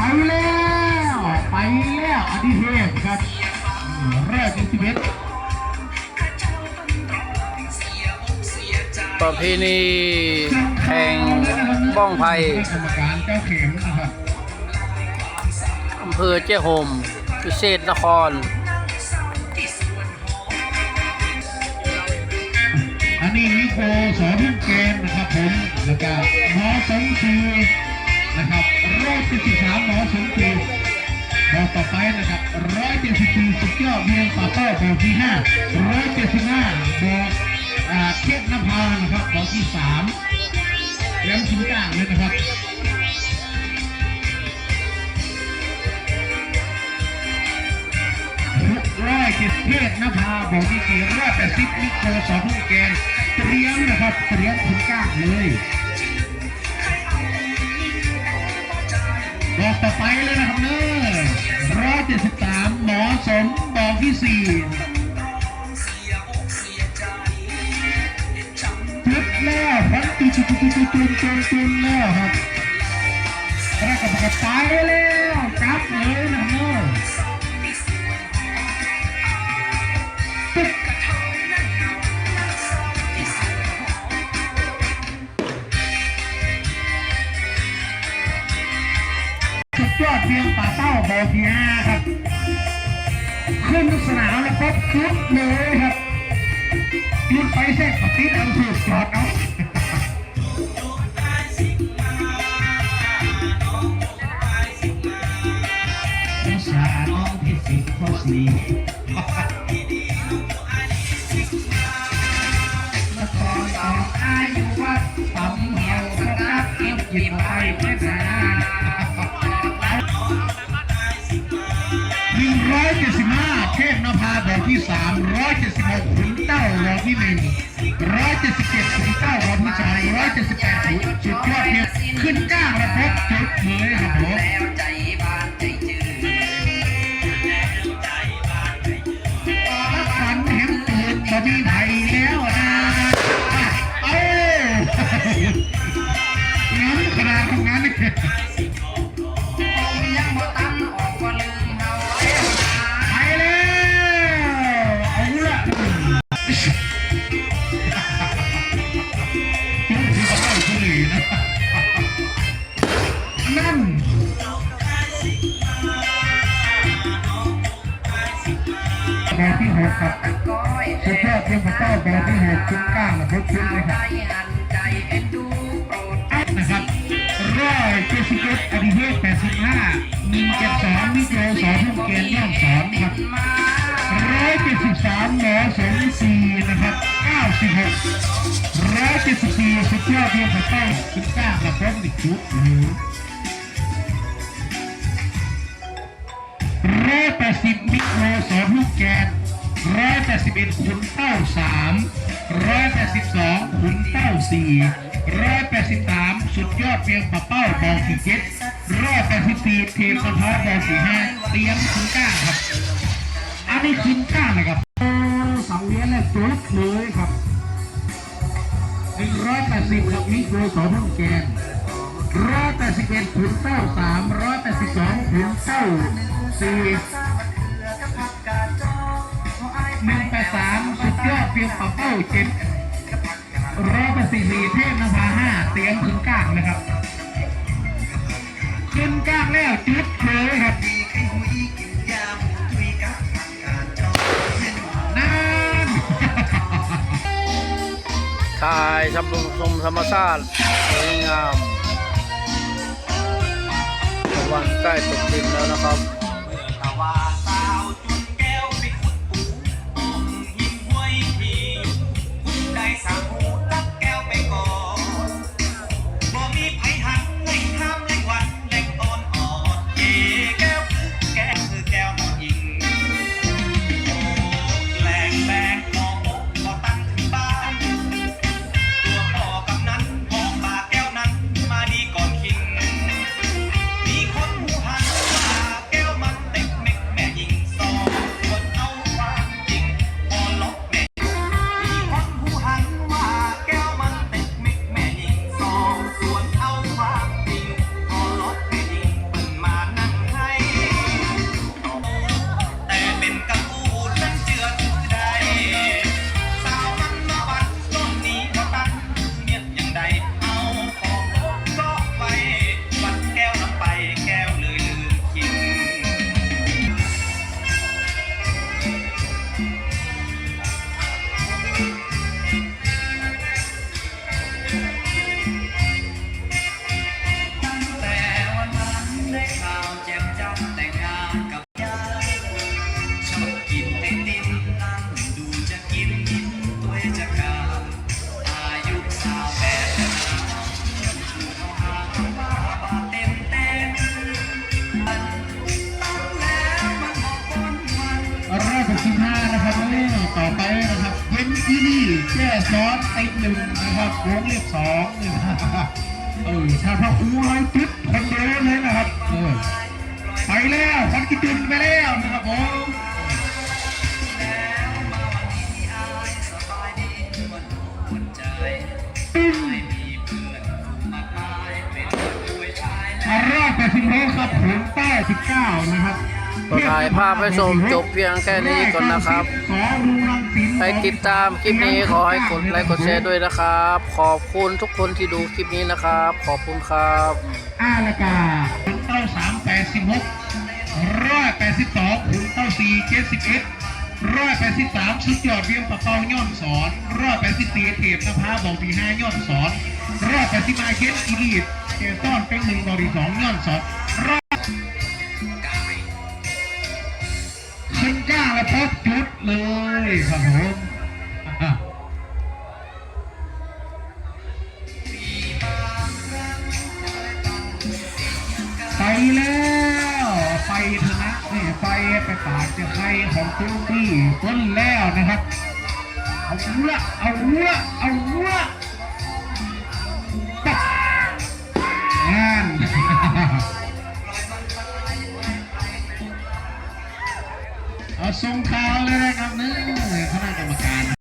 ไปแล้วไปแล้วอดิเทพครับแรกที่สิบเอ็ดประเพณีแข่งบ้องไผ่กรรมการเจ้าเข็มนะครับอำเภอเจ้โฮมพิเศษนคร อันนี้นิโคสอนทุ่งเกมนะครับผมแล้วก็หมอสมศรี นะครับร้อยเจ็ดสิบสามหมอสมศรีบอกต่อไปนะครับร้อยเจ็ดสิบสี่สุดยอดเมียงป่าเป้าบอกที่ห้าร้อยเจ็ดสิบห้าบอกอ่าเทพนภานะครับบอกที่สามแย้มชิ้นกลางเลยนะครับร้อยเจ็ดเทพนภาบอกที่สี่ร้อยแปดสิบนิโคสอนทุ่งเกมเตรียมนะครับเตรียมชิ้นกลางเลย บอกต่อไปเลยนะครับเนอร้อยเจ็ดสิบสามหมอสมบอกที่สี่จุดแล้วพันตุจุดจุดจุดจุดจุดจุดจุดแล้วครับแล้วก็บอกไปแล้วจับเลยนะเนอปึ๊บสุดยอ พียงป่าเต้าบอกที่ห้าครับ ขึ้นสนามแล้วปุ๊บจุดเลยครับยุดไปเสร็จปฏิเอาสูตรจอดเอา ที่สามร้อยเจ็ดสิบหกขุนเต้ารองที่หนึ่งร้อยเจ็ดสิบเจ็ดขุนเต้ารองที่สองร้อยเจ็ดสิบแปดขุนจุดยอดเพียงขึ้นก้าวระพบจุดเลยครับผม แบบที่หกครับสุดยอดเพียงพระเจ้าแบบที่หกชิ้นก้างและพบชิ้นเลยครับนะครับร้อยเจ็ดสิบเอ็ดอดีเทแปดสิบห้าหนึ่งเจ็ดสองนิโยสองทุ่มเกณฑ์ย่อมสองครับร้อยเจ็ดสิบสามหมอสมสี่นะครับเก้าสิบหกร้อยเจ็ดสิบสี่สุดยอดเพียงพระเจ้าสิบเก้ากับพบอีกชุดหนึ่งร้ แกนร้อยแปดสิบเอ็ดขุนเต้าสามร้อยแปดสิบสองขุนเต้าสี่ร้อยแปดสิบสามสุดยอดเพียงปะเป้าบอลสี่เจ็ดร้อยแปดสิบสี่เทมสะท้อบอลสี่ห้าเตรียมขุนก้าครับ อันนี้ขุนก้านะครับสังเวียนและจุดเลยครับหนึ่งร้อยแปดสิบครับมิโครสองลูกแกนร้อยแปดสิบเอ็ดขุนเต้าสามร้อยแปดสิบสองขุนเต้าสี่ สามสุดยอดเพียงปะเป้าเจ็ดร้อยแปดสิบสี่เทพนภาห้าเตียมขึ้นกลางนะครับ ขึ้นกลางแล้วจุดเลยครับนั่นถ่ายชมรมชมธรรมชาติสวยงามวันใกล้ตกดินแล้วนะครับ รอบหกสิบห้านะครับนี่ต่อไปนะครับเว้นที่นี่แค่ซ้อนติดหนึ่งนะครับวงเรียบสองนี่นะครับเออชาพ่ออู้ร้อยจุดคนเดียวเลยนะครับเออไปแล้วพันกิจุนไปแล้วนะครับผมรอบ สิบโลครับผลใต้สิบเก้านะครับก็ถ่ายภาพให้ชมจบเพียงแค่นี้ก่อนนะครับสองลุงรังสินใครติดตามคลิปนี้ขอให้กดไลค์กดแชร์ด้วยนะครับ ขอบคุณทุกคนที่ดูคลิปนี้นะครับ ขอบคุณครับอาละกาผลเต้าสามแปดสิบหกร้อยแปดสิบสองผลเต้าสี่เจ็ดสิบเอ็ดร้อยแปดสิบสามสุดยอดเวียงปะเปาย้อนสอนร้อยแปดสิบสี่เทพนภาบอกดีห้าย้อนสอนร้อยแปดสิบมาเย็นอีลีด เจต้อนเป็นหนึ่งบอดีสองย้อนสอนร้อยขึ้นก้าและพบจุดเลยครับผมไปแล้วไปเถอะนะนี่ไปไปปาดจะใครของคุณพี่ต้นแล้วนะครับ เอาละเอาละเอาละ เอาส่งข่าวเลยนะครับนี่คณะกรรมการ